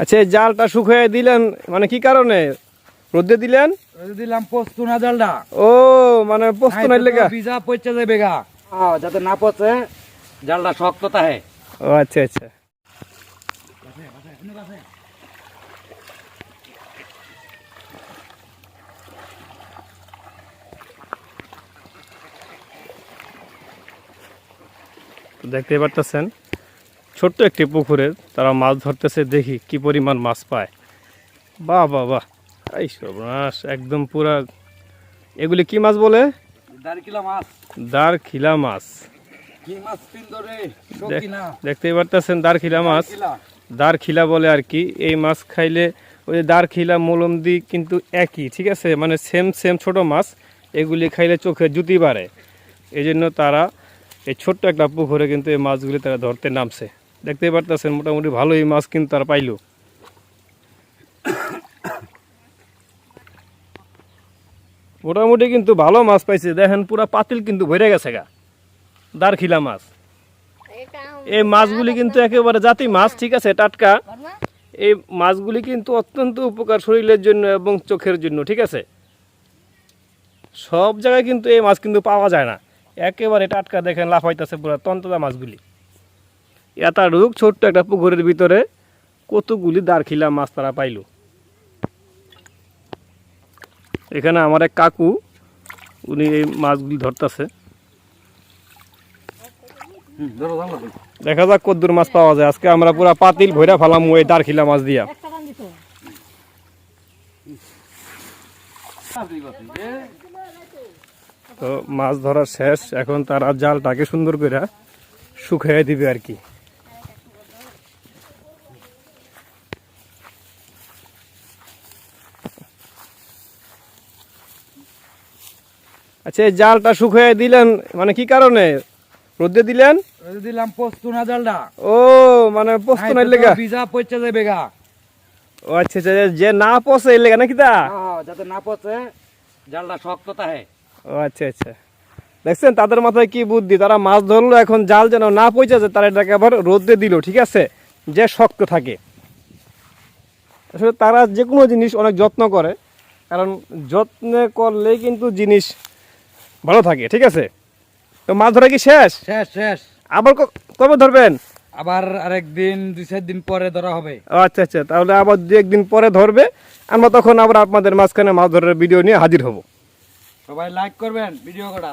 আচ্ছা এই জালটা শুকিয়ে দিলেন মানে কি কারণে? রোদে দিলেন? যে দিলাম পোস্তনা জালটা। ও মানে পোস্ত নাই লেগা। ভিজা পচে যাবে গা। হ্যাঁ যাতে না পচে জালটা শক্ত থাকে। ও আচ্ছা আচ্ছা। দেখতে পারতেছেন? ছোট্ট একটি পুকুরে তারা মাছ ধরতেছে দেখি কি পরিমাণ মাছ পায়। বাহ বাহ বাহ। এই সর্বনাশ একদম পুরা। এগুলি কি মাছ বলে? দেড় কিলো মাছ। দার মাছ। কি মাছ ধরে দেখ- দেখতেই পারতেছেন দার খিলা মাছ। দার খিলা বলে আর কি। এই মাছ খাইলে ওই দার খিলা মলমদি কিন্তু একই ঠিক আছে? মানে সেম সেম ছোট মাছ এগুলি খাইলে চোখে জুতি বাড়ে। এই জন্য তারা এই ছোট্ট একটা পুকুরে কিন্তু এই মাছগুলি তারা ধরতে নামছে। দেখতেই পারতেছেন, মোটামুটি ভালোই মাছ কিন্তু তারা পাইল। মোটামুটি কিন্তু ভালো মাছ পাইছে, দেখেন পুরা পাতিল কিন্তু ভরে গেছে গা দার খিলা মাছ। এই মাছগুলি কিন্তু একেবারে জাতি মাছ, ঠিক আছে, টাটকা। এই মাছগুলি কিন্তু অত্যন্ত উপকার শরীরের জন্য এবং চোখের জন্য, ঠিক আছে। সব জায়গায় কিন্তু এই মাছ কিন্তু পাওয়া যায় না। একেবারে টাটকা দেখেন, লাফাইতেছে পুরা তন্তদা মাছগুলি। এত রূপ ছোট্ট একটা পুকুরের ভিতরে কতগুলি দারখিলা মাছ তারা পাইল। এখানে আমার এক কাকু উনি এই মাছগুলি ধরতেছে। দেখা যাক কদ্দুর মাছ পাওয়া যায়। আজকে আমরা পুরা পাতিল ভৈরা ফালাম ওই দারখিলা মাছ দিয়া। তো মাছ ধরা শেষ এখন তারা জালটাকে সুন্দর করে শুকিয়ে দিবে আর কি। আচ্ছা এই জালটা শুকিয়ে দিলেন মানে কি কারণে? রোদে দিলেন? যে দিলাম পোস্ত না জালটা। ও মানে পোস্ত নাই লেগা ভিজা পচে যাবে গা। ও আচ্ছা আচ্ছা যে না পচে লেগা নাকি তা? হ্যাঁ যাতে না পচে জালটা শক্ত থাকে। ও আচ্ছা আচ্ছা। দেখছেন তাদের মাথায় কি বুদ্ধি? তারা মাছ ধরলো এখন জাল যেন না পৌঁছে যায় তারা এটাকে আবার রোদে দিল ঠিক আছে? যে শক্ত থাকে। আসলে তারা যে কোনো জিনিস অনেক যত্ন করে কারণ যত্ন করলে কিন্তু জিনিস ভালো থাকে ঠিক আছে? তো মাছ ধরা কি শেষ? শেষ শেষ। আবার কবে ধরবেন? আবার আরেকদিন দুই চার দিন পরে ধরা হবে। আচ্ছা আচ্ছা তাহলে আবার দু একদিন পরে ধরবে। আমরা তখন আবার আপনাদের মাঝখানে মাছ ধরার ভিডিও নিয়ে হাজির হব। সবাই লাইক করবেন ভিডিও করা